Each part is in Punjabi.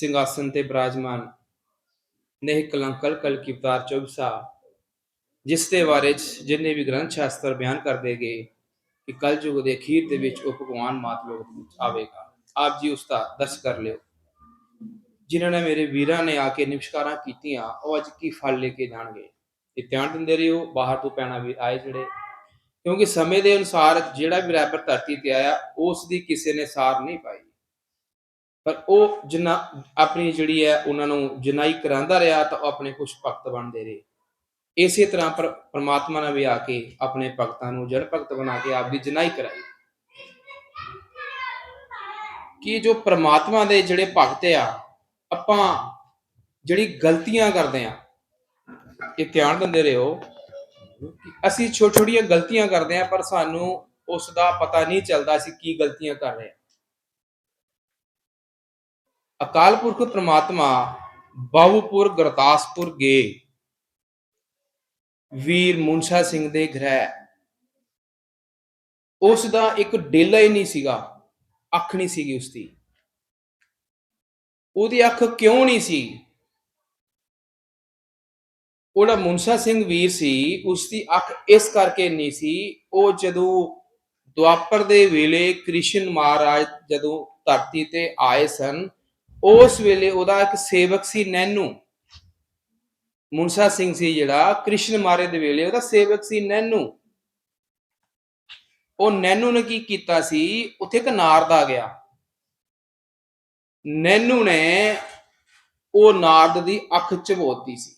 ਸਿੰਘਾਸਨ ਤੇ ਬਿਰਾਜਮਾਨ ਨੇਹ ਕਲੰਕਲ ਕਲਕੀਵਤਾਰ ਚੌਬਸਾ, ਜਿਸ ਦੇ ਬਾਰੇ ਜਿੰਨੇ ਵੀ ਗ੍ਰੰਥ ਸ਼ਾਸਤਰ ਬਿਆਨ ਕਰਦੇ ਗਏ ਕਿ ਕਲਯੁਗ ਦੇ ਅਖੀਰ ਦੇ ਵਿੱਚ ਉਹ ਭਗਵਾਨ ਮਾਤ ਲੋਕ ਵਿੱਚ ਆਵੇਗਾ। ਆਪ ਜੀ ਉਸ ਦਾ ਦਰਸ ਕਰ ਲਿਓ। ਜਿਨ੍ਹਾਂ ਨੇ ਮੇਰੇ ਵੀਰਾਂ ਨੇ ਆ ਕੇ ਨਿਮਸ਼ਕਾਰਾਂ ਕੀਤੀਆਂ, ਉਹ ਅੱਜ ਕੀ ਫਲ ਲੈ ਕੇ ਜਾਣਗੇ? ਇਹ ਧਿਆਨ ਦਿੰਦੇ ਰਹੋ ਬਾਹਰ ਤੋਂ ਪੈਣਾ ਵੀ ਆਏ ਜਿਹੜੇ। ਕਿਉਂਕਿ ਸਮੇਂ ਦੇ ਅਨੁਸਾਰ ਜਿਹੜਾ ਵੀ ਰੈਬਰ ਧਰਤੀ ਤੇ ਆਇਆ, ਉਸ ਦੀ ਕਿਸੇ ਨੇ ਸਾਰ ਨਹੀਂ ਪਾਈ। ਪਰ ਉਹ ਜਿੰਨਾ ਆਪਣੀ ਜਿਹੜੀ ਹੈ ਉਹਨਾਂ ਨੂੰ ਜਨਾਈ ਕਰਾਂਦਾ ਰਿਹਾ ਤਾਂ ਉਹ ਆਪਣੇ ਕੁਝ ਭਗਤ ਬਣਦੇ ਰਹੇ। ਇਸੇ ਤਰ੍ਹਾਂ ਪਰ ਪ੍ਰਮਾਤਮਾ ਨੇ ਵੀ ਆ ਕੇ ਆਪਣੇ ਭਗਤਾਂ ਨੂੰ ਜੜ ਭਗਤ ਬਣਾ ਕੇ ਆਪ ਦੀ ਜਨਾਈ ਕਰਾਈ। ਕਿ ਜੋ ਪਰਮਾਤਮਾ ਦੇ ਜਿਹੜੇ ਭਗਤ ਆ, ਆਪਾਂ ਜਿਹੜੀ ਗਲਤੀਆਂ ਕਰਦੇ ਆ, ਇਹ ਧਿਆਨ ਦਿੰਦੇ ਰਹੋ। ਕਿ ਅਸੀਂ ਛੋਟੀ ਛੋਟੀਆਂ ਗਲਤੀਆਂ ਕਰਦੇ ਆ, ਪਰ ਸਾਨੂੰ ਉਸ ਦਾ ਪਤਾ ਨਹੀਂ ਚੱਲਦਾ ਅਸੀਂ ਕੀ ਗਲਤੀਆਂ ਕਰ ਰਹੇ ਆ। ਅਕਾਲ ਪੁਰਖ ਪ੍ਰਮਾਤਮਾ ਬਾਬੂਪੁਰ ਗੁਰਦਾਸਪੁਰ ਗਏ ਵੀਰ ਮੁੰਸ਼ਾ ਸਿੰਘ ਦੇ ਗ੍ਰਹਿ। ਉਸ ਦਾ ਇੱਕ ਡੇਲਾ ਹੀ ਨਹੀਂ ਸੀਗਾ, ਅੱਖ ਨਹੀਂ ਸੀਗੀ ਉਸ ਦੀ ਉਹਦੀ ਅੱਖ ਕਿਉਂ ਨਹੀਂ ਸੀ? ਉਹਦਾ ਮੁੰਸ਼ਾ ਸਿੰਘ ਵੀਰ ਸੀ ਉਸ ਦੀ ਅੱਖ ਇਸ ਕਰਕੇ ਨਹੀਂ ਸੀ, ਉਹ ਜਦੋਂ ਦੁਆਪਰ ਦੇ ਵੇਲੇ ਕ੍ਰਿਸ਼ਨ ਮਹਾਰਾਜ ਜਦੋਂ ਧਰਤੀ ਤੇ ਆਏ ਸਨ ਉਸ ਵੇਲੇ ਉਹਦਾ ਇੱਕ ਸੇਵਕ ਸੀ ਨੈਨੂ। ਮੁੰਸ਼ਾ ਸਿੰਘ ਸੀ ਜਿਹੜਾ, ਕ੍ਰਿਸ਼ਨ ਮਾਰੇ ਦੇ ਵੇਲੇ ਉਹਦਾ ਸੇਵਕ ਸੀ ਨੈਨੂ। ਉਹ ਨੈਨੂ ਨੇ ਕੀ ਕੀਤਾ ਸੀ? ਉੱਥੇ ਇੱਕ ਨਾਰਦ ਆ ਗਿਆ। ਨੈਨੂ ਨੇ ਉਹ ਨਾਰਦ ਦੀ ਅੱਖ ਝਵੋਤੀ ਸੀ।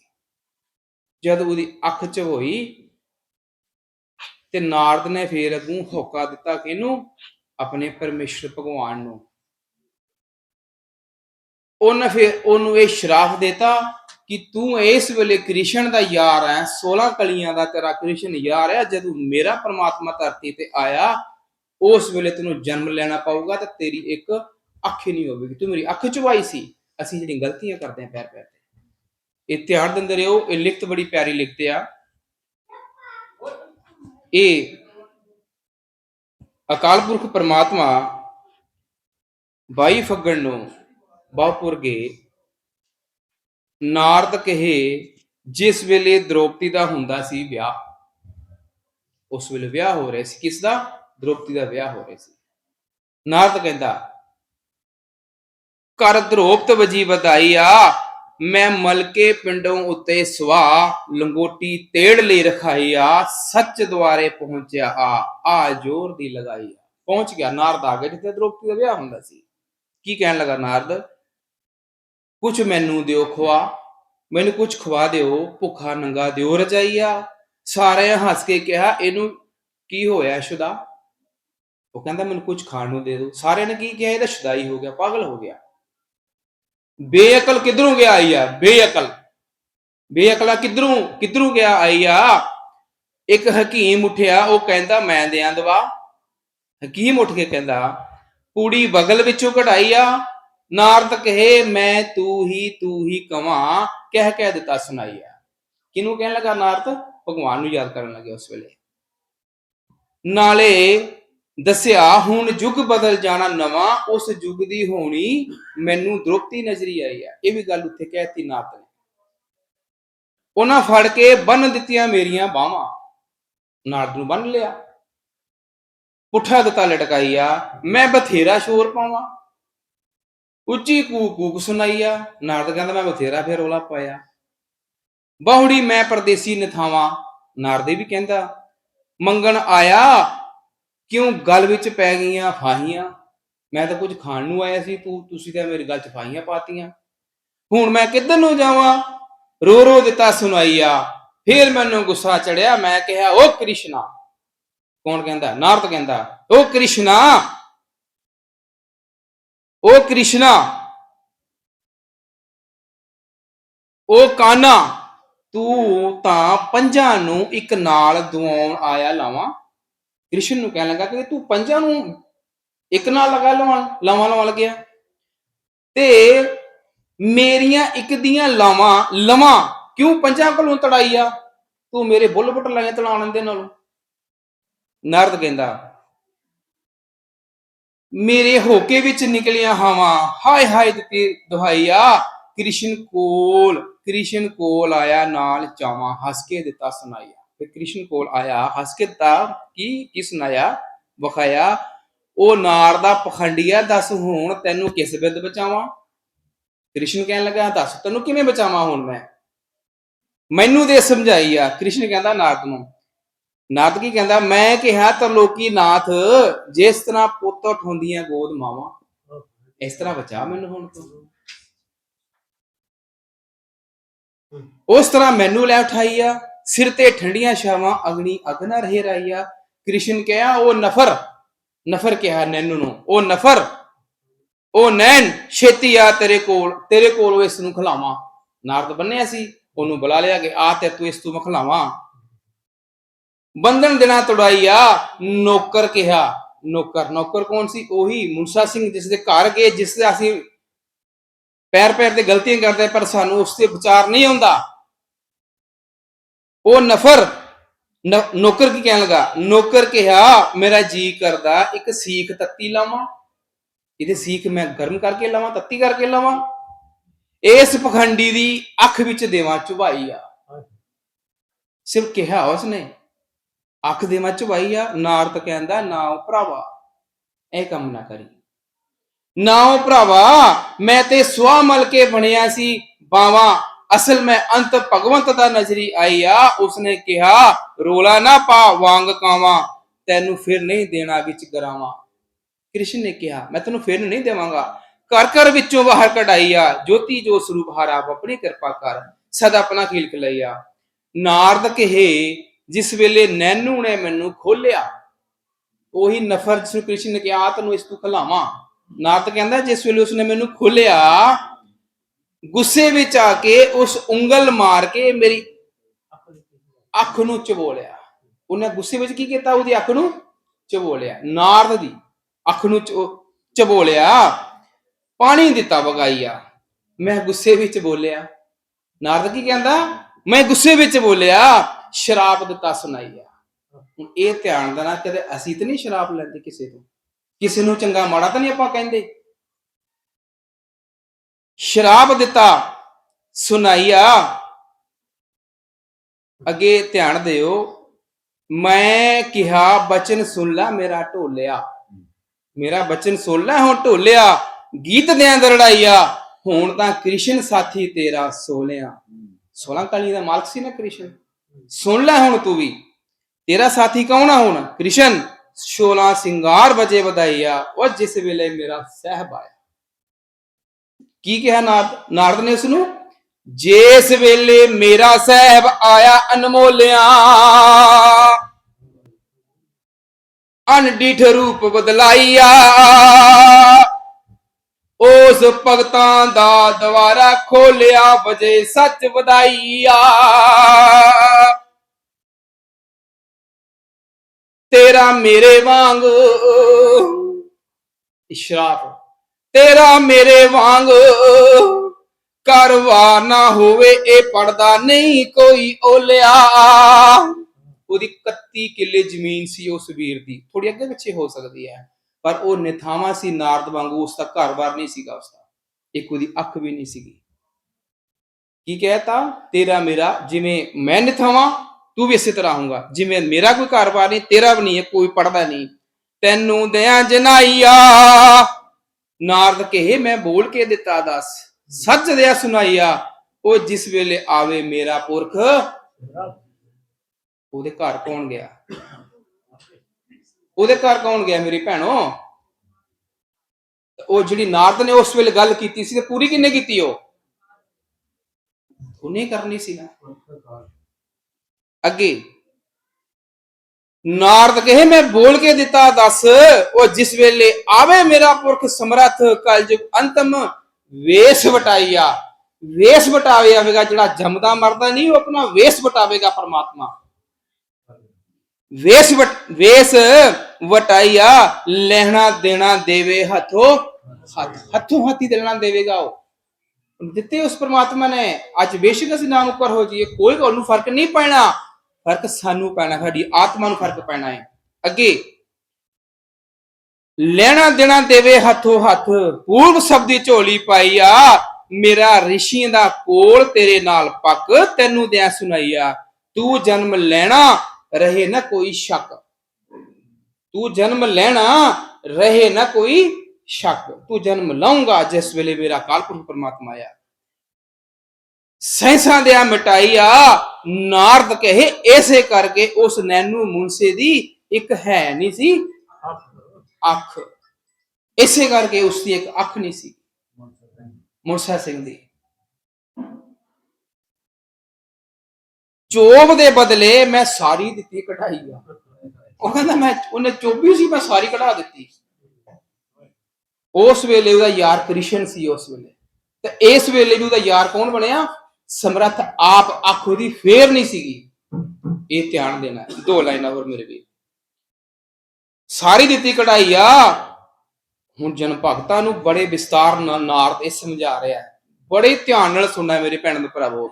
ਜਦ ਉਹਦੀ ਅੱਖ ਝਵੋਈ ਤੇ ਨਾਰਦ ਨੇ ਫੇਰ ਅਗੂ ਹੋਕਾ ਦਿੱਤਾ ਕਿਹਨੂੰ ਆਪਣੇ ਪਰਮੇਸ਼ਰ ਭਗਵਾਨ ਨੂੰ। ਉਹਨੇ ਫਿਰ ਉਹਨੂੰ ਇਹ ਸ਼ਰਾਫ ਦਿੱਤਾ ਕਿ ਤੂੰ ਇਸ ਵੇਲੇ ਕ੍ਰਿਸ਼ਨ ਦਾ ਯਾਰ ਹੈ 16 ਕਲੀਆਂ ਦਾ ਤੇਰਾ ਕ੍ਰਿਸ਼ਨ ਯਾਰ ਹੈ, ਜਦੋਂ ਮੇਰਾ ਪ੍ਰਮਾਤਮਾ ਧਰਤੀ ਤੇ ਆਇਆ, ਉਸ ਵੇਲੇ ਤੈਨੂੰ ਜਨਮ ਲੈਣਾ ਪਊਗਾ ਤਾਂ ਤੇਰੀ ਇੱਕ ਅੱਖ ਹੀ ਨਹੀਂ ਹੋਵੇਗੀ। ਤੂੰ ਮੇਰੀ ਅੱਖ ਚੁਵਾਈ ਸੀ। ਅਸੀਂ ਜਿਹੜੀਆਂ ਗਲਤੀਆਂ ਕਰਦੇ ਆਂ ਪੈਰ ਪੈਰ ਤੇ। ਇਹ ਧਿਆਨ ਦਿੰਦੇ ਰਹੋ, ਇਹ ਲਿਖਤ ਬੜੀ ਪਿਆਰੀ ਲਿਖਤੇ ਆ। ਇਹ ਅਕਾਲ ਪੁਰਖ ਪਰਮਾਤਮਾ 22 ਫੱਗਣ ਨੂੰ ਬਾਹਪੁਰ ਗਏ ਨਾਰਦ ਕਹੇ, ਜਿਸ ਵੇਲੇ ਦ੍ਰੋਪਦੀ ਦਾ ਹੁੰਦਾ ਸੀ ਵਿਆਹ, ਉਸ ਵੇਲੇ ਵਿਆਹ ਹੋ ਰਿਹਾ ਸੀ ਕਿਸ ਦਾ ਦ੍ਰੋਪਦੀ ਦਾ ਵਿਆਹ ਹੋ ਰਿਹਾ ਸੀ। ਨਾਰਦ ਕਹਿੰਦਾ ਕਰ ਦ੍ਰੋਪਤ ਵਜੀ ਵਧਾਈ ਆ, ਮੈਂ ਮਲਕੇ ਪਿੰਡੋਂ ਉੱਤੇ ਸਵਾ ਲੰਗੋਟੀ ਤੇੜ ਲਈ ਰਖਾਈ ਆ, ਸੱਚ ਦੁਆਰੇ ਪਹੁੰਚਿਆ ਆ ਆ ਜ਼ੋਰ ਦੀ ਲਗਾਈ ਆ। ਪਹੁੰਚ ਗਿਆ, ਨਾਰਦ ਆ ਗਿਆ, ਜਿੱਥੇ ਦ੍ਰੋਪਦੀ ਦਾ ਵਿਆਹ ਹੁੰਦਾ ਸੀ। ਕੀ ਕਹਿਣ ਲੱਗਾ ਨਾਰਦ? ਕੁਛ ਮੈਨੂੰ ਦਿਓ ਖਵਾ, ਮੈਨੂੰ ਕੁਛ ਖਵਾ ਦਿਓ, ਭੁੱਖਾ ਨੰਗਾ ਦਿਓ ਰਜਾਈਆ। ਸਾਰਿਆਂ ਹੱਸ ਕੇ ਕਿਹਾ, ਇਹਨੂੰ ਕੀ ਹੋਇਆ ਸ਼ੁਦਾ? ਉਹ ਕਹਿੰਦਾ, ਮੈਨੂੰ ਕੁਛ ਖਾਣ ਨੂੰ ਦੇ ਦਿਓ। ਸਾਰਿਆਂ ਨੇ ਕੀ ਕਿਹਾ? ਇਹਦਾ ਸ਼ੁਦਾਈ ਹੋ ਗਿਆ, ਪਾਗਲ ਹੋ ਗਿਆ। ਬੇਅਕਲ ਕਿਧਰੋਂ ਗਿਆ ਆਈ ਆ? ਬੇਅਕਲ। ਬੇਅਕਲਾ ਕਿੱਧਰੋਂ ਕਿੱਧਰੋਂ ਗਿਆ ਆਈ ਆ? ਇੱਕ ਹਕੀਮ ਉੱਠਿਆ, ਉਹ ਕਹਿੰਦਾ, ਮੈਂ ਦਿਆਂ ਦਵਾ। ਹਕੀਮ ਉੱਠ ਕੇ ਕਹਿੰਦਾ, ਪੂੜੀ ਬਗਲ ਵਿੱਚੋਂ ਕਢਾਈ ਆ ਨਾਰਦ ਕਹੇ, ਮੈਂ ਤੂੰ ਹੀ ਤੂੰ ਹੀ ਕਵਾਂ। ਕਹਿ ਕਹਿ ਦਿੱਤਾ ਸੁਣਾਈ ਆ ਕਿਹਨੂੰ ਕਹਿਣ ਲੱਗਾ ਨਾਰਦ? ਭਗਵਾਨ ਨੂੰ ਯਾਦ ਕਰਨ ਲੱਗੇ ਉਸ ਵੇਲੇ। ਨਾਲੇ ਦੱਸਿਆ, ਹੁਣ ਯੁੱਗ ਬਦਲ ਜਾਣਾ ਨਵਾਂ, ਉਸ ਯੁੱਗ ਦੀ ਹੋਣੀ ਮੈਨੂੰ ਦ੍ਰੋਪਤੀ ਨਜ਼ਰੀ ਆਈ ਆ ਇਹ ਵੀ ਗੱਲ ਉੱਥੇ ਕਹਿਤੀ ਨਾਰਦ ਨੇ। ਉਹਨਾਂ ਫੜ ਕੇ ਬੰਨ ਦਿੱਤੀਆਂ ਮੇਰੀਆਂ ਬਾਹਾਂ। ਨਾਰਦ ਨੂੰ ਬੰਨ ਲਿਆ। ਪੁੱਠਾ ਦਿੱਤਾ ਲਟਕਾਈਆ ਮੈਂ ਬਥੇਰਾ ਸ਼ੋਰ ਪਾਵਾਂ। ਉੱਚੀ ਕੂਕ ਕੂਕ ਸੁਣਾਈਆ ਨਾਰਦ ਕਹਿੰਦਾ ਮੈਂ ਬਥੇਰਾ ਫੇਰ ਰੋਲਾ ਪਾਇਆ। ਬਾਹੁੜੀ ਮੈਂ ਪਰਦੇਸੀ ਨਿਥਾਵਾਂ, ਨਾਰਦੇ ਵੀ ਕਹਿੰਦਾ, ਮੰਗਣ ਆਇਆ, ਕਿਉਂ ਗੱਲ ਵਿੱਚ ਪੈ ਗਈਆਂ ਫਾਹੀਆਂ? ਮੈਂ ਤਾਂ ਕੁਝ ਖਾਣ ਨੂੰ ਆਇਆ ਸੀ, ਤੂੰ ਤੁਸੀਂ ਤਾਂ ਮੇਰੀ ਗੱਲ ਚ ਫਾਹੀਆਂ ਪਾਤੀਆਂ। ਹੁਣ ਮੈਂ ਕਿੱਧਰ ਨੂੰ ਜਾਵਾਂ? ਰੋ ਰੋ ਦਿੱਤਾ ਸੁਣਾਈਆ, ਫੇਰ ਮੈਨੂੰ ਗੁੱਸਾ ਚੜਿਆ, ਮੈਂ ਕਿਹਾ, ਓ ਕ੍ਰਿਸ਼ਨਾ। ਕੌਣ ਕਹਿੰਦਾ? ਨਾਰਦ ਕਹਿੰਦਾ, ਓ ਕ੍ਰਿਸ਼ਨਾ! ਓ ਕ੍ਰਿਸ਼ਨਾ ਓ ਕਾਨਾ, ਤੂੰ ਤਾਂ ਪੰਜਾਂ ਨੂੰ ਇੱਕ ਨਾਲ ਦਵਾਉਣ ਆਇਆ ਲਾਵਾਂ। ਕ੍ਰਿਸ਼ਨ ਨੂੰ ਕਹਿਣ ਲੱਗਾ ਕਿ ਤੂੰ ਪੰਜਾਂ ਨੂੰ ਇੱਕ ਨਾਲ ਲਗਾ ਲਵਾਂ, ਲਾਵਾਂ ਲਾਵਾਂ ਲੱਗਿਆ। ਤੇ ਮੇਰੀਆਂ ਇੱਕ ਦੀਆਂ ਲਾਵਾਂ, ਲਵਾਂ, ਕਿਉਂ ਪੰਜਾਂ ਕੋਲੋਂ ਤੜਾਈ ਆ? ਤੂੰ ਮੇਰੇ ਬੁੱਲ ਬੁੱਟ ਲਾਏ ਤੜਾਉਣ ਦੇ ਨਾਲੋਂ। ਨਰਦ ਕਹਿੰਦਾ ਮੇਰੇ ਹੋਕੇ ਵਿੱਚ ਨਿਕਲੀਆਂ ਹਾਵਾਂ। ਹਾਏ ਹਾਏ ਦਿੱਤੀ ਦੁਹਾਈ ਆ ਕ੍ਰਿਸ਼ਨ ਕੋਲ ਕ੍ਰਿਸ਼ਨ ਕੋਲ ਆਇਆ ਨਾਲ ਚਾਵਾਂ, ਹੱਸ ਕੇ ਦਿੱਤਾ ਸੁਣਾਇਆ ਤੇ ਕ੍ਰਿਸ਼ਨ ਕੋਲ ਆਇਆ, ਹੱਸ ਕੇ ਦਿੱਤਾ, ਕੀ ਕੀ ਸੁਣਾਇਆ? ਵਖਾਇਆ, ਉਹ ਨਾਰ ਦਾ ਪਖੰਡੀਆ, ਦੱਸ ਹੁਣ ਤੈਨੂੰ ਕਿਸ ਬਿੱਦ ਬਚਾਵਾਂ? ਕ੍ਰਿਸ਼ਨ ਕਹਿਣ ਲੱਗਾ, ਦੱਸ ਤੈਨੂੰ ਕਿਵੇਂ ਬਚਾਵਾਂ ਹੁਣ ਮੈਂ? ਮੈਨੂੰ ਦੇ ਸਮਝਾਈ ਆ ਕ੍ਰਿਸ਼ਨ ਕਹਿੰਦਾ, ਨਾਰਦ ਨੂੰ ਨਾਰਦ ਕੀ ਕਹਿੰਦਾ, ਮੈਂ ਕਿਹਾ ਤਰਲੋਕੀ ਨਾਥ, ਜਿਸ ਤਰ੍ਹਾਂ ਪੁੱਤ ਉਠਾਉਂਦੀਆਂ ਗੋਦ ਮਾਵਾਂ, ਇਸ ਤਰ੍ਹਾਂ ਬਚਾ ਮੈਨੂੰ ਹੁਣ ਤੂੰ। ਉਸ ਤਰ੍ਹਾਂ ਮੈਨੂੰ ਲੈ ਉਠਾਈ ਸਿਰ ਤੇ ਠੰਡੀਆਂ ਛਾਵਾਂ, ਅਗਨੀ ਅਗਨਾ ਰਹੇ ਰਾਈਆ ਕ੍ਰਿਸ਼ਨ ਕਿਹਾ, ਉਹ ਨਫਰ ਨਫਰ ਕਿਹਾ ਨੈਨੂ ਨੂੰ, ਉਹ ਨਫਰ, ਉਹ ਨੈਣ, ਛੇਤੀ ਆ ਤੇਰੇ ਕੋਲ ਤੇਰੇ ਕੋਲ ਉਹ ਇਸ ਨੂੰ ਖਿਲਾਵਾਂ। ਨਾਰਦ ਬੰਨਿਆ ਸੀ, ਉਹਨੂੰ ਬੁਲਾ ਲਿਆ ਕਿ ਆ ਤੇ ਤੂੰ ਇਸ ਤੋਂ ਮਖਲਾਵਾਂ ਬੰਧਨ ਦੇਣਾ ਤੁੜਾਈ ਆ ਨੌਕਰ ਕਿਹਾ। ਨੌਕਰ ਨੌਕਰ ਕੌਣ ਸੀ? ਉਹੀ ਮੁਨਸਾ ਸਿੰਘ ਜਿਸ ਦੇ ਘਰ ਗਏ ਜਿਸ ਦੇ ਅਸੀਂ ਪੈਰ ਪੈਰ ਤੇ ਗਲਤੀਆਂ ਕਰਦੇ ਪਰ ਸਾਨੂੰ ਉਸ ਤੇ ਵਿਚਾਰ ਨਹੀਂ ਆਉਂਦਾ। ਉਹ ਨਫਰ ਨੌਕਰ ਕੀ ਕਹਿਣ ਲੱਗਾ? ਨੌਕਰ ਕਿਹਾ ਮੇਰਾ ਜੀ ਕਰਦਾ ਇੱਕ ਸੀਖ ਤੱਤੀ ਲਾਵਾਂ। ਇਹਦੇ ਸੀਖ ਮੈਂ ਗਰਮ ਕਰਕੇ ਲਾਵਾਂ ਤੱਤੀ ਕਰਕੇ ਲਾਵਾਂ। ਇਸ ਪਖੰਡੀ ਦੀ ਅੱਖ ਵਿੱਚ ਦੇਵਾਂ ਚੁਬਾਈ ਆ। ਸਿਰਫ ਕਿਹਾ ਉਸਨੇ। ਅੱਖ ਦੇਵਾਂ ਚੁਬਾਈ ਆ ਨਾਰਦ ਕਹਿੰਦਾ ਨਾ ਉਹ ਭਰਾਵਾ। ਇਹ ਕੰਮ ਨਾ ਕਰੀ। ਨਾ ਉਹ ਭਰਾਵਾ, ਮੈਂ ਤੇ ਸਵਾ ਮਲ ਕੇ ਬਣਿਆ ਸੀ। ਬਾਵਾ, ਅਸਲ ਮੈਂ ਅੰਤ ਭਗਵੰਤ ਦਾ ਨਜ਼ਰੀ ਆਈ ਆ। ਉਸਨੇ ਕਿਹਾ, ਰੋਲਾ ਨਾ ਪਾ, ਵਾਂਗ ਕਾਵਾਂ। ਤੈਨੂੰ ਫਿਰ ਨਹੀਂ ਦੇਣਾ ਵਿੱਚ ਗਰਾਵਾਂ। ਕ੍ਰਿਸ਼ਨ ਨੇ ਕਿਹਾ, ਮੈਂ ਤੈਨੂੰ ਫਿਰ ਨਹੀਂ ਦੇਵਾਂਗਾ। ਘਰ ਘਰ ਵਿੱਚੋਂ ਬਾਹਰ ਕਢਾਈ ਆ। ਜੋਤੀ ਜੋ ਸਰੂਪ ਹਾਰਾ ਆਪਣੀ ਕਿਰਪਾ ਕਰ, ਸਦਾ ਆਪਣਾ ਖੀਲ ਖਲਈਆ ਨਾਰਦ ਕਹੇ ਜਿਸ ਵੇਲੇ ਨੈਨੂ ਨੇ ਮੈਨੂੰ ਖੋਲਿਆ, ਉਹੀ ਨਫਰ ਜਿਸ ਨੂੰ ਕ੍ਰਿਸ਼ਨ ਨੇ ਕਿਹਾ ਤੈਨੂੰ ਇਸ ਤੋਂ ਖਲਾਵਾਂ। ਨਾਰਦ ਕਹਿੰਦਾ, ਜਿਸ ਵੇਲੇ ਉਸਨੇ ਮੈਨੂੰ ਖੋਲਿਆ, ਗੁੱਸੇ ਵਿੱਚ ਆ ਕੇ ਉਸ ਉਂਗਲ ਮਾਰ ਕੇ ਮੇਰੀ ਅੱਖ ਨੂੰ ਚਬੋਲਿਆ। ਉਹਨੇ ਗੁੱਸੇ ਵਿੱਚ ਕੀ ਕੀਤਾ? ਉਹਦੀ ਅੱਖ ਨੂੰ ਚਬੋਲਿਆ। ਨਾਰਦ ਦੀ ਅੱਖ ਨੂੰ ਚ- ਚਬੋਲਿਆ। ਪਾਣੀ ਦਿੱਤਾ ਵਗਾਈਆ ਮੈਂ ਗੁੱਸੇ ਵਿੱਚ ਬੋਲਿਆ। ਨਾਰਦ ਕੀ ਕਹਿੰਦਾ? ਮੈਂ ਗੁੱਸੇ ਵਿੱਚ ਬੋਲਿਆ। ਸ਼ਰਾਪ ਦਿੱਤਾ ਸੁਣਾਈਆ ਹੁਣ ਇਹ ਧਿਆਨ ਦੇਣਾ, ਕਦੇ ਅਸੀਂ ਤਾਂ ਨਹੀਂ ਸ਼ਰਾਬ ਲੈਂਦੇ ਕਿਸੇ ਤੋਂ? ਕਿਸੇ ਨੂੰ ਚੰਗਾ ਮਾੜਾ ਤਾਂ ਨਹੀਂ ਆਪਾਂ ਕਹਿੰਦੇ? ਸ਼ਰਾਪ ਦਿੱਤਾ ਸੁਣਾਈਆ ਅੱਗੇ ਧਿਆਨ ਦਿਓ, ਮੈਂ ਕਿਹਾ, ਬਚਨ ਸੁਣ ਲੈ ਮੇਰਾ ਢੋਲਿਆ। ਮੇਰਾ ਬਚਨ ਸੁਣ ਲੈ, ਹੁਣ ਢੋਲਿਆ। ਗੀਤ ਦੇ ਅੰਦਰ ਲੜਾਈਆ ਹੁਣ ਤਾਂ ਕ੍ਰਿਸ਼ਨ ਸਾਥੀ ਤੇਰਾ ਸੋਲਿਆ 16 ਕਾਲੀ ਦਾ ਮਾਲਕ ਸੀ ਨਾ ਕ੍ਰਿਸ਼ਨ? ਸੁਣ ਲੈ ਹੁਣ ਤੂੰ ਵੀ। ਤੇਰਾ ਸਾਥੀ ਕੌਣ ਆ ਹੁਣ? ਕ੍ਰਿਸ਼ਨ 16 ਸਿੰਗਾਰ ਵਜੇ ਵਧਾਈਆ ਉਹ ਜਿਸ ਵੇਲੇ ਮੇਰਾ ਸਹਿਬ ਆਇਆ। ਕੀ ਕਿਹਾ ਨਾਰਦ ਨਾਰਦ ਨੇ ਉਸ ਨੂੰ ਜਿਸ ਵੇਲੇ ਮੇਰਾ ਸਹਿਬ ਆਇਆ ਅਨਮੋਲਿਆ ਅਨਡਿਠ ਰੂਪ ਬਦਲਾਈਆ। ਉਸ ਭਗਤਾਂ ਦਾ ਦਵਾਰਾ ਖੋਲਿਆ ਵਜੇ ਸੱਚ ਵਧਾਈਆ ਤੇਰਾ ਮੇਰੇ ਵਾਂਗ ਇਸ਼ਰਾਫ ਤੇਰਾ ਮੇਰੇ ਵਾਂਗ ਕਰਵਾ ਨਾ ਹੋਵੇ ਇਹ ਪੜਦਾ ਨਹੀਂ ਕੋਈ ਓਲਿਆ। ਉਹਦੀ 31 ਕਿੱਲੇ ਜ਼ਮੀਨ ਸੀ ਉਸ ਵੀਰ ਦੀ। ਥੋੜੀ ਅੱਗੇ ਪਿੱਛੇ ਹੋ ਸਕਦੀ ਹੈ। ਪਰ ਉਹ ਨਿਥਾਵਾ ਸੀ, ਨਾਰਦ ਵਾਂਗੂ ਉਸ ਦਾ ਘਰ-ਬਾਰ ਨਹੀਂ ਸੀਗਾ ਉਸ ਦਾ ਇੱਕ ਉਹਦੀ ਅੱਖ ਵੀ ਨਹੀਂ ਸੀਗੀ। ਕੀ ਕਹਿਤਾ? ਤੇਰਾ ਮੇਰਾ, ਜਿਵੇਂ ਮੈਂ ਨਿਥਾਵਾ, ਤੂੰ ਵੀ ਇਸੇ ਤਰ੍ਹਾਂ ਹੋਊਗਾ। ਜਿਵੇਂ ਮੇਰਾ ਕੋਈ ਘਰ-ਬਾਰ ਨਹੀਂ, ਤੇਰਾ ਵੀ ਨਹੀਂ ਹੈ ਕੋਈ ਪੜਦਾ ਨਹੀਂ। ਤੈਨੂੰ ਦਿਆਂ ਜਨਾਈਆ, ਨਾਰਦ ਕਹੇ, ਮੈਂ ਬੋਲ ਕੇ ਦਿੱਤਾ ਦੱਸ। ਸੱਚ ਦਿਆ ਸੁਨਾਈਆ, ਉਹ ਜਿਸ ਵੇਲੇ ਆਵੇ ਮੇਰਾ ਪੁਰਖ, ਉਹਦੇ ਘਰ ਕੌਣ ਗਿਆ? ਉਹਦੇ ਘਰ ਕੌਣ ਗਿਆ ਮੇਰੀ ਭੈਣੋ? ਉਹ ਜਿਹੜੀ ਨਾਰਦ ਨੇ ਉਸ ਵੇਲੇ ਗੱਲ ਕੀਤੀ ਸੀ ਤੇ ਪੂਰੀ ਕਿੰਨੇ ਕੀਤੀ ਉਹ? ਉਹਨੇ ਕਰਨੀ ਸੀ ਨਾ। ਅੱਗੇ। ਨਾਰਦ ਕਹੇ, ਮੈਂ ਬੋਲ ਕੇ ਦਿੱਤਾ, ਦੱਸ। ਉਹ ਜਿਸ ਵੇਲੇ ਆਵੇ ਮੇਰਾ ਪੁਰਖ ਸਮਰੱਥ, ਕਲਯੁਗ ਅੰਤਮ, ਵੇਸ ਵਟਾਈਆ। ਵੇਸ ਵਟਾਵੇ ਆਵੇਗਾ ਜਿਹੜਾ ਜੰਮਦਾ ਮਰਦਾ ਨਹੀਂ, ਉਹ ਆਪਣਾ ਵੇਸ ਵਟਾਵੇਗਾ ਪਰਮਾਤਮਾ। ਵੇਸ ਵੇਸ ਵਟਾਈਆ, ਲੈਣਾ ਦੇਣਾ ਦੇਵੇ ਹੱਥੋਂ ਹੱਥ। ਹੱਥੋਂ ਹੱਥੀ ਦੇਣਾ ਦੇਵੇਗਾ ਉਹ। ਦਿੱਤੇ ਉਸ ਪਰਮਾਤਮਾ ਨੇ, ਅੱਜ ਬੇਸ਼ੱਕ ਅਸੀਂ ਨਾਮ ਉੱਪਰ ਹੋ ਜਾਈਏ, ਕੋਈ ਉਹਨੂੰ ਫ਼ਰਕ ਨਹੀਂ ਪੈਣਾ। ਫ਼ਰਕ ਸਾਨੂੰ ਪੈਣਾ, ਸਾਡੀ ਆਤਮਾ ਨੂੰ ਫ਼ਰਕ ਪੈਣਾ ਹੈ। ਅੱਗੇ, ਲੈਣਾ ਦੇਣਾ ਦੇਵੇ ਹੱਥੋਂ ਹੱਥ। ਪੂਰਬ ਸ਼ਬਦੀ ਝੋਲੀ ਪਾਈ ਆ ਮੇਰਾ ਰਿਸ਼ੀਆਂ ਦਾ ਕੋਲ ਤੇਰੇ ਨਾਲ ਪੱਕ, ਤੈਨੂੰ ਦਿਆਂ ਸੁਣਾਈਆ ਤੂੰ ਜਨਮ ਲੈਣਾ, ਰਹੇ ਨਾ ਕੋਈ ਸ਼ੱਕ। ਤੂੰ ਜਨਮ ਲੈਣਾ, ਰਹੇ ਨਾ ਕੋਈ ਸ਼ੱਕ। ਤੂੰ ਜਨਮ ਲਾਉਂਗਾ ਜਿਸ ਵੇਲੇ ਮੇਰਾ ਕਾਲਪੁਰਖ ਪਰਮਾਤਮਾ ਆਇਆ। ਸੈਂਸਾਂ ਦਿਆ ਮਿਟਾਈਆ, ਨਾਰਦ ਕਹੇ ਐਸੇ ਕਰਕੇ ਉਸ ਨੈਨੂ ਮੁੰਸੇ ਦੀ ਇੱਕ ਹੈ ਨਹੀਂ ਸੀ, ਅੱਖ। ਇਸੇ ਕਰਕੇ ਉਸ ਦੀ ਇੱਕ ਅੱਖ ਨਹੀਂ ਸੀ। ਮੁਰਸਾ ਸਿੰਘ ਦੀ। ਚੋਬ ਦੇ ਬਦਲੇ ਮੈਂ ਸਾਰੀ ਦਿੱਤੀ ਕਢਾਈ ਆ। ਉਹ ਕਹਿੰਦਾ ਮੈਂ ਉਹਨੇ ਚੋਬੀ ਸੀ, ਮੈਂ ਸਾਰੀ ਕਢਾ ਦਿੱਤੀ। ਉਸ ਵੇਲੇ ਉਹਦਾ ਯਾਰ ਕ੍ਰਿਸ਼ਨ ਸੀ ਉਸ ਵੇਲੇ। ਤੇ ਇਸ ਵੇਲੇ ਵੀ ਉਹਦਾ ਯਾਰ ਕੌਣ ਬਣਿਆ? ਸਮਰੱਥ ਆਪ ਆਖੋ ਦੀ ਫੇਰ ਨਹੀਂ ਸੀਗੀ। ਇਹ ਧਿਆਨ ਦੇਣਾ ਦੋ ਲਾਈਨਾਂ ਹੋਰ ਮੇਰੇ ਵੀ ਸਾਰੀ ਦਿੱਤੀ ਕਢਾਈ ਆ। ਹੁਣ ਜਨ ਭਗਤਾਂ ਨੂੰ ਬੜੇ ਵਿਸਤਾਰ ਨਾਲ ਨਾਰਦ ਇਹ ਸਮਝਾ ਰਿਹਾ ਹੈ। ਬੜੇ ਧਿਆਨ ਨਾਲ ਸੁਣਨਾ ਮੇਰੇ ਭੈਣ ਭਰਾਵੋ।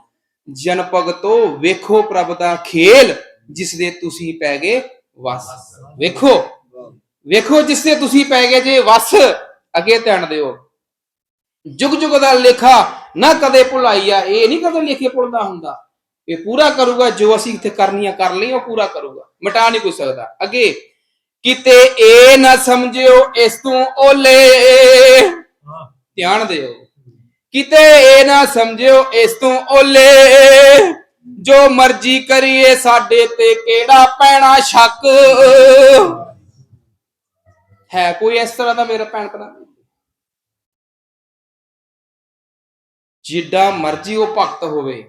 ਜਨ ਭਗਤੋ, ਵੇਖੋ ਪ੍ਰਭ ਦਾ ਖੇਲ ਜਿਸ ਦੇ ਤੁਸੀਂ ਪੈ ਗਏ। ਵਸ। ਵੇਖੋ। ਵੇਖੋ ਜਿਸ ਦੇ ਤੁਸੀਂ ਪੈ ਗਏ ਜੇ ਵਸ ਅੱਗੇ ਧਿਆਨ ਦਿਓ। ਜੁਗ ਜੁਗ ਦਾ ਲੇਖਾ ਨਾ ਕਦੇ ਭੁਲਾਈਆ ਇਹ ਨਹੀਂ ਕਦੇ ਲੇਖੇ ਭੁੱਲਦਾ ਹੁੰਦਾ। ਇਹ ਪੂਰਾ ਕਰੂਗਾ ਜੋ ਅਸੀਂ ਇੱਥੇ ਕਰਨੀਆਂ ਕਰ ਲਈ ਉਹ ਪੂਰਾ ਕਰੂਗਾ। ਮਿਟਾ ਨਹੀਂ ਕੋਈ ਸਕਦਾ। ਅੱਗੇ ਕਿਤੇ ਇਹ ਨਾ ਸਮਝਿਓ ਇਸ ਤੋਂ ਓਲੇ। ਧਿਆਨ ਦਿਓ। ਕਿਤੇ ਇਹ ਨਾ ਸਮਝਿਓ ਇਸ ਤੋਂ ਓਲੇ। ਜੋ ਮਰਜ਼ੀ ਕਰੀਏ ਸਾਡੇ ਤੇ ਕਿਹੜਾ ਪੈਣਾ ਸ਼ੱਕ? ਹੈ ਕੋਈ ਇਸ ਤਰ੍ਹਾਂ ਦਾ ਮੇਰਾ ਭੈਣ ਭਰਾ? ਜਿੱਡਾ ਮਰਜ਼ੀ ਉਹ ਭਗਤ ਹੋਵੇ।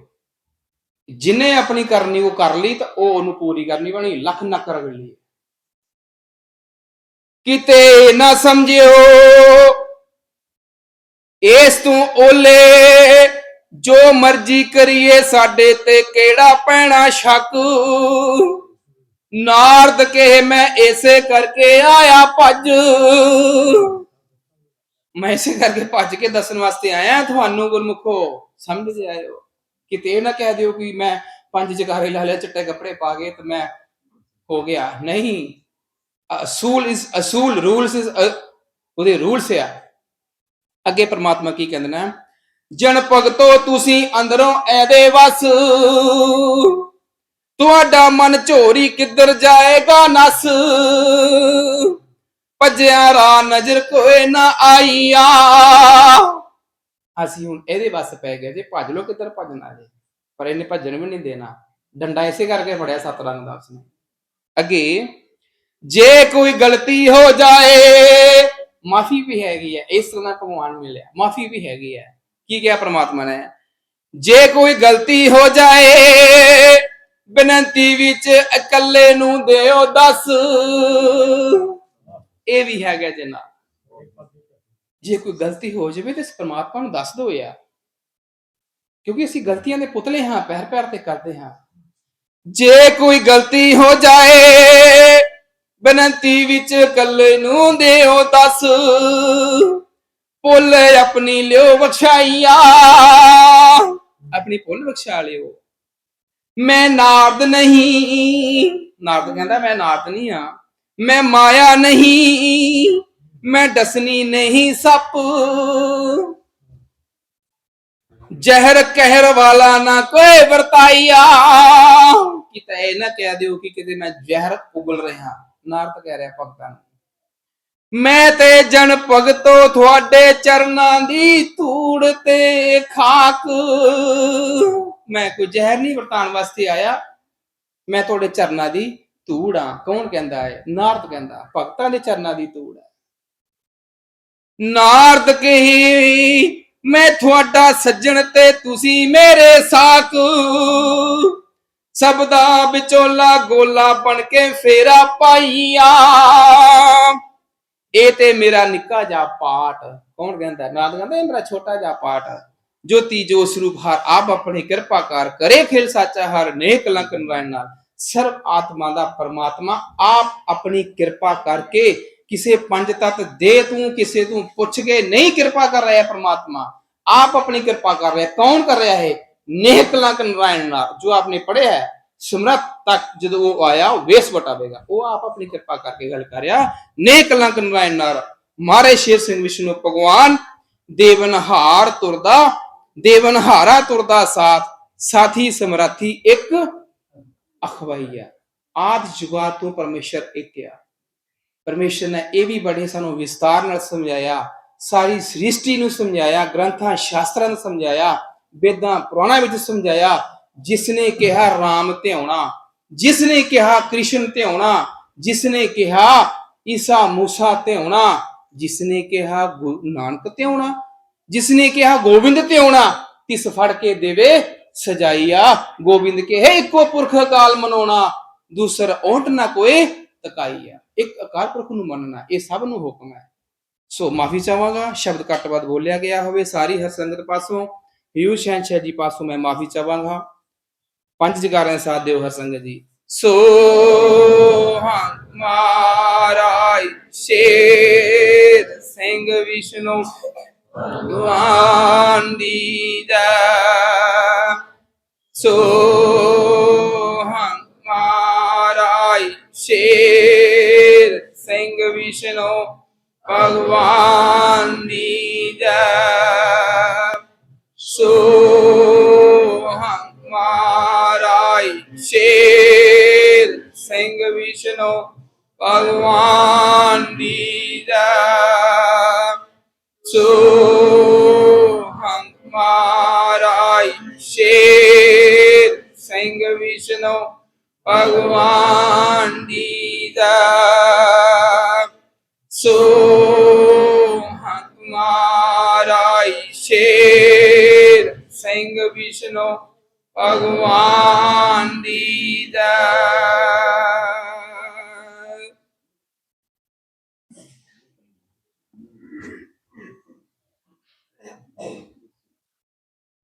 ਜਿਨੇ ਆਪਣੀ ਕਰਨੀ ਉਹ ਕਰ ਲਈ ਤਾਂ ਉਹ ਉਹਨੂੰ ਪੂਰੀ ਕਰਨੀ ਬਣੀ, ਲੱਖ ਨੱਕ ਰਗੜ ਲਈ ਕਿਤੇ ਨਾ ਸਮਝਿਓ, ਇਸ ਤੋਂ ਓਲੇ ਜੋ ਮਰਜ਼ੀ ਕਰੀਏ ਸਾਡੇ ਤੇ ਕਿਹੜਾ ਪੈਣਾ ਸ਼ੱਕ? ਨਾਰਦ ਕੇ ਮੈਂ ਐਸੇ ਕਰਕੇ ਆਇਆ ਭੱਜ। ਮੈਂ ਇਸੇ ਕਰਕੇ ਭੱਜ ਕੇ ਦੱਸਣ ਵਾਸਤੇ ਆਇਆ ਤੁਹਾਨੂੰ ਗੁਰਮੁਖੋ ਸਮਝ ਆਇਓ। ਕਿਤੇ ਨਾ ਕਹਿ ਦਿਓ ਕਿ ਮੈਂ ਪੰਜ ਜਗਾਰੇ ਲਾ ਲਿਆ ਚਿੱਟੇ ਕੱਪੜੇ ਪਾ ਕੇ ਤੇ ਮੈਂ ਹੋ ਗਿਆ। ਨਹੀਂ, ਅਸੂਲ ਇਸ, ਅਸੂਲ ਰੂਲਸ ਇਸ ਉਹਦੇ ਰੂਲਸ ਆ। ਅੱਗੇ ਪ੍ਰਮਾਤਮਾ ਕੀ ਕਹਿੰਦੇ ਨੇ? ਜਨ ਭਗਤੋ ਤੁਸੀਂ ਅੰਦਰੋਂ ਐਦੇ ਵਸ। ਤੁਹਾਡਾ ਮਨ ਝੋਰੀ ਕਿੱਧਰ ਜਾਏਗਾ ਨਸ। ਭਜਿਆ ਰਾ ਨਜ਼ਰ ਕੋਏ ਨਾ ਆਈਆ। ਅਸੀਂ ਹੁਣ ਇਹਦੇ ਵੱਸ ਪੈ ਗਏ ਜੇ, ਭੱਜ ਲੋ ਕਿੱਧਰ ਭੱਜਣਾ ਜੇ। ਪਰ ਇਹਨੇ ਭੱਜਣ ਵੀ ਨਹੀਂ ਦੇਣਾ। ਡੰਡਾ ਇਸੇ ਕਰਕੇ ਫੜਿਆ ਸੱਤ ਦਾ ਉਸਨੇ ਅੱਗੇ, ਜੇ ਕੋਈ ਗਲਤੀ ਹੋ ਜਾਏ, ਮਾਫੀ ਵੀ ਹੈਗੀ ਹੈ, ਇਸ ਤਰ੍ਹਾਂ ਭਗਵਾਨ ਮਿਲਿਆ। ਮਾਫੀ ਵੀ ਹੈਗੀ ਹੈ। ਕੀ ਕਿਹਾ ਪ੍ਰਮਾਤਮਾ ਨੇ? ਜੇ ਕੋਈ ਗਲਤੀ ਹੋ ਜਾਏ, ਬੇਨਤੀ ਵਿੱਚ ਇਕੱਲੇ ਨੂੰ ਦਿਓ ਦੱਸ। ਇਹ ਵੀ ਹੈਗਾ ਜਨਾ ਜੇ ਕੋਈ ਗਲਤੀ ਹੋ ਜਾਵੇ ਤੇ ਪਰਮਾਤਮਾ ਨੂੰ ਦੱਸ ਦਿਓ ਯਾਰ। ਕਿਉਂਕਿ ਅਸੀਂ ਗਲਤੀਆਂ ਦੇ ਪੁਤਲੇ ਹਾਂ, ਪੈਰ ਪੈਰ ਤੇ ਕਰਦੇ ਹਾਂ। ਜੇ ਕੋਈ ਗਲਤੀ ਹੋ ਜਾਏ, ਬੇਨਤੀ ਵਿੱਚ ਇਕੱਲੇ ਨੂੰ ਦਿਓ ਦੱਸ। ਭੁੱਲ ਆਪਣੀ ਲਿਓ ਬਖਸ਼ਾਈਆ ਆਪਣੀ ਭੁੱਲ ਬਖਸ਼ਾ ਲਿਓ। ਮੈਂ ਨਾਰਦ ਨਹੀਂ। ਨਾਰਦ ਕਹਿੰਦਾ ਮੈਂ ਨਾਰਦ ਨਹੀਂ ਆ ਮੈਂ ਮਾਇਆ ਨਹੀਂ। ਮੈਂ ਡਸਨੀ ਨਹੀਂ ਸੱਪ। ਜ਼ਹਿਰ ਕਹਿਰ ਵਾਲਾ ਨਾ ਕੋਈ ਵਰਤਾਈਆ। ਕਿਤੇ ਇਹ ਨਾ ਕਹਿ ਦਿਓ ਕਿ ਕਿਤੇ ਮੈਂ ਜ਼ਹਿਰ ਉਗਲ ਰਿਹਾ। ਨਾਰਦ ਕਹਿ ਰਿਹਾ ਭਗਤਾਂ ਨੂੰ। ਮੈਂ ਤੇ ਜਨ ਭਗਤੋ ਤੁਹਾਡੇ ਚਰਨਾਂ ਦੀ ਧੂੜ ਤੇ ਖਾਕ। ਮੈਂ ਕੋਈ ਜ਼ਹਿਰ ਨਹੀਂ ਵਰਤਾਨ ਵਾਸਤੇ ਆਇਆ। ਮੈਂ ਤੁਹਾਡੇ ਚਰਨਾਂ ਦੀ ਧੂੜ ਆ ਕੌਣ ਕਹਿੰਦਾ ਹੈ? ਨਾਰਦ ਕਹਿੰਦਾ, ਭਗਤਾਂ ਦੇ ਚਰਨਾਂ ਦੀ ਧੂੜ ਹੈ। ਨਾਰਦ ਕਹੀ, ਮੈਂ ਤੁਹਾਡਾ ਸੱਜਣ ਤੇ ਤੁਸੀਂ ਮੇਰੇ ਸਾਕ। ਸਭ ਵਿਚੋਲਾ ਗੋਲਾ ਬਣ ਕੇ ਫੇਰਾ ਪਾਈਆ। ਇਹ ਤੇ ਮੇਰਾ ਨਿੱਕਾ ਜਿਹਾ ਪਾਠ, ਕੌਣ ਕਹਿੰਦਾ? ਨਾਦ ਕਹਿੰਦਾ, ਇਹ ਮੇਰਾ ਛੋਟਾ ਜਿਹਾ ਪਾਠ। ਜੋਤੀ, ਜੋ ਸਰੂਪ ਹਰ ਆਪ ਆਪਣੀ ਕਿਰਪਾ ਕਰ ਕਰੇ, ਖੇਲ ਸਾਚਾ ਹਰ ਨੇਕ ਲੰਕ ਨਰਾਇਣ ਨਾਲ। ਸਰਬ ਆਤਮਾ ਦਾ ਪਰਮਾਤਮਾ ਆਪ ਆਪਣੀ ਕਿਰਪਾ ਕਰਕੇ ਕਿਸੇ ਪੰਜ ਤਤ ਦੇ ਤੂੰ, ਕਿਸੇ ਤੂੰ ਪੁੱਛ ਕੇ ਨਹੀਂ ਕਿਰਪਾ ਕਰ ਰਿਹਾ ਪਰਮਾਤਮਾ। ਆਪ ਆਪਣੀ ਕਿਰਪਾ ਕਰ ਰਿਹਾ। ਕੌਣ ਕਰ ਰਿਹਾ ਹੈ ਨੇਕ ਲੰਕ ਨਾਰਾਇਣ ਨਾਲ। ਜੋ ਆਪਨੇ ਪੜਿਆ ਹੈ ਸਮਰੱਥ ਤੱਕ ਜਦੋਂ ਉਹ ਆਇਆ, ਉਹ ਵੇਸ ਵਟਾਵੇਗਾ। ਉਹ ਆਪ ਆਪਣੀ ਕਿਰਪਾ ਕਰਕੇ ਗੱਲ ਕਰਿਆ ਰਿਹਾ। ਨੇਕ ਨਰਾਇਣ ਨਾਲ ਮਾਰੇ ਸ਼ੇਰ ਸਿੰਘ ਵਿਸ਼ਨੂੰ, ਭਗਵਾਨ ਦੇਵਨਹਾਰ ਤੁਰਦਾ, ਦੇਵਨਹਾਰਾ ਤੁਰਦਾ ਸਾਥ, ਸਾਥੀ ਸਮਰਾਥੀ ਇੱਕ ਅਖਵਾਈਆ ਆਦ ਜੁਗਾ ਤੋਂ ਪਰਮੇਸ਼ਰ ਇੱਕ ਆ। ਪਰਮੇਸ਼ਰ ਨੇ ਇਹ ਵੀ ਬੜੇ ਸਾਨੂੰ ਵਿਸਤਾਰ ਨਾਲ ਸਮਝਾਇਆ, ਸਾਰੀ ਸ੍ਰਿਸ਼ਟੀ ਨੂੰ ਸਮਝਾਇਆ, ਗ੍ਰੰਥਾਂ, ਸ਼ਾਸਤਰਾਂ ਨੂੰ ਸਮਝਾਇਆ, ਵੇਦਾਂ, ਪੁਰਾਣਾਂ ਵਿੱਚ ਸਮਝਾਇਆ ਜਿਸ ਨੇ ਕਿਹਾ ਰਾਮ ਧਿਆਉਣਾ ਜਿਸ ਨੇ ਕਿਹਾ ਕ੍ਰਿਸ਼ਨ ਧਿਆਉਣਾ ਜਿਸ ਨੇ ਕਿਹਾ ਈਸਾ ਮੂਸਾ ਧਿਆਉਣਾ ਜਿਸ ਨੇ ਕਿਹਾ ਗੁਰੂ ਨਾਨਕ ਧਿਆਉਣਾ ਜਿਸ ਨੇ ਕਿਹਾ ਗੋਬਿੰਦ ਧਿਆਉਣਾ, ਤਿਸ ਫੜ ਕੇ ਦੇਵੇ ਸਜਾਈਆ। ਗੋਬਿੰਦ ਕੇ ਇੱਕੋ ਪੁਰਖ ਅਕਾਲ ਮਨਾਉਣਾ, ਦੂਸਰ ਓਟ ਨਾ ਕੋਏ ਤਕਾਈਆ। ਇੱਕ ਅਕਾਰ ਪੁਰਖ ਨੂੰ ਮੰਨਣਾ, ਇਹ ਸਭ ਨੂੰ ਹੁਕਮ ਹੈ। ਸੋ ਮਾਫੀ ਚਾਹਾਂਗਾ, ਸ਼ਬਦ ਘੱਟ ਵੱਧ ਬੋਲਿਆ ਗਿਆ ਹੋਵੇ, ਸਾਰੀ ਹਰ ਸੰਗਤ ਪਾਸੋਂ ਯੂ ਸ਼ਹਿਨशाह ਜੀ ਪਾਸੋਂ ਮੈਂ ਮਾਫੀ ਚਾਹਾਂਗਾ। ਪੰਜ ਜਗਾਰਾਂ ਦਾ ਸਾਥ ਦਿਓ ਹਰ ਸੰਗਤ ਜੀ। ਸੋ ਹਮਾਰਾ ਸ਼ੇਰ ਸਿੰਘ ਵਿਸ਼ਨੂੰ, ਭਗਵਾਨ ਦੀ ਜੈ। ਸੋ ਹਮਾਰਾ ਸ਼ੇਰ ਸਿੰਘ ਵਿਸ਼ਨੂੰ, ਭਗਵਾਨ ਦੀ ਜੈ। ਸੋ ਵਿਸ਼ਨੂੰ ਭਗਵਾਨ ਦੀ ਜੈ ਸੋ ਹਮਾਰਾ ਸ਼ੇਰ ਸਿੰਘ ਵਿਸ਼ਨੂੰ ਭਗਵਾਨ ਦੀ ਜੈ ਸੋ ਹਮਾਰਾ ਸ਼ੇਰ ਸਿੰਘ ਵਿਸ਼ਨੂੰ ਭਗਵਾਨ